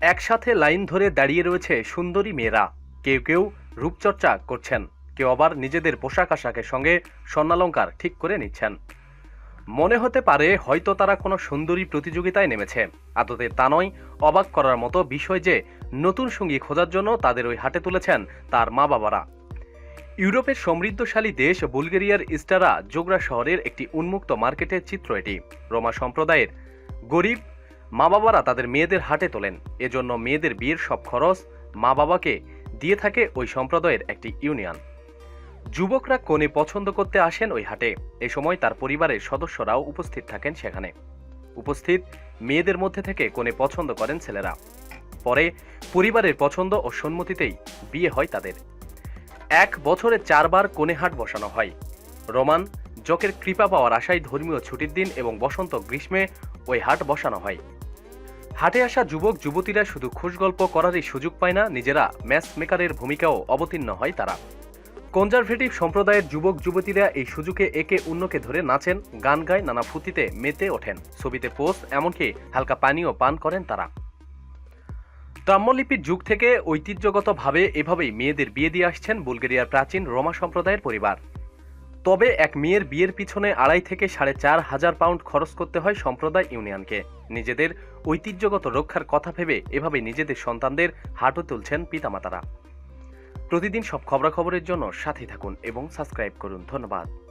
একসাথে লাইন ধরে দাঁড়িয়ে রয়েছে সুন্দরী মেয়েরা। কেউ কেউ রূপচর্চা করছেন, কেউ আবার নিজেদের পোশাক আশাকের সঙ্গে স্বর্ণালঙ্কার ঠিক করে নিচ্ছেন। মনে হতে পারে হয়তো তারা কোনো সুন্দরী প্রতিযোগিতায় নেমেছে। আদতে তা নয়, অবাক করার মতো বিষয় যে নতুন সঙ্গী খোঁজার জন্য তাদের ওই হাটে তুলেছেন তার মা বাবারা ইউরোপের সমৃদ্ধশালী দেশ বুলগেরিয়ার ইস্টারা জোগরা শহরের একটি উন্মুক্ত মার্কেটের চিত্র এটি। রোমা সম্প্রদায়ের গরিব মা বাবারা তাদের মেয়েদের হাটে তোলেন। এজন্য মেয়েদের বিয়ের সব খরচ মা বাবাকে দিয়ে থাকে ওই সম্প্রদায়ের একটি ইউনিয়ন। যুবকরা কনে পছন্দ করতে আসেন ওই হাটে। এ সময় তার পরিবারের সদস্যরাও উপস্থিত থাকেন সেখানে। উপস্থিত মেয়েদের মধ্যে থেকে কোণে পছন্দ করেন ছেলেরা। পরে পরিবারের পছন্দ ও সম্মতিতেই বিয়ে হয় তাদের। এক বছরে চারবার কনে হাট বসানো হয়। রোমান জকের কৃপা পাওয়ার আশায় ধর্মীয় ছুটির দিন এবং বসন্ত গ্রীষ্মে ওই হাট বসানো হয়। হাটে আসা যুবক, যুবতীরা শুধু খুশ গল্প করারই সুযোগ পায় না, নিজেরা ম্যাচ মেকারের ভূমিকাও অবতীর্ণ হয় তারা। কনজারভেটিভ সম্প্রদায়ের যুবক, যুবতীরা এই সুযোগে একে অন্যকে ধরে নাচেন, গান গায়, নানা ফুতিতে মেতে ওঠেন। ছবিতে পোস্ট এমনকি হালকা পানীয় পান করেন তারা। তাম্রলিপির যুগ থেকে ঐতিহ্যগতভাবে এভাবেই মেয়েদের বিয়ে দিয়ে আসছেন বুলগেরিয়ার প্রাচীন রোমা সম্প্রদায়ের পরিবার। তবে এক মেয়ের বিয়ের পিছনে আড়াই থেকে সাড়ে চার হাজার পাউন্ড খরচ করতে হয় সম্প্রদায় ইউনিয়নকে। নিজেদের ঐতিহ্যগত রক্ষার কথা ভেবে এভাবে নিজেদের সন্তানদের হাঁটু তুলছেন পিতামাতারা। প্রতিদিন সব খবরাখবরের জন্য সাথে থাকুন এবং সাবস্ক্রাইব করুন। ধন্যবাদ।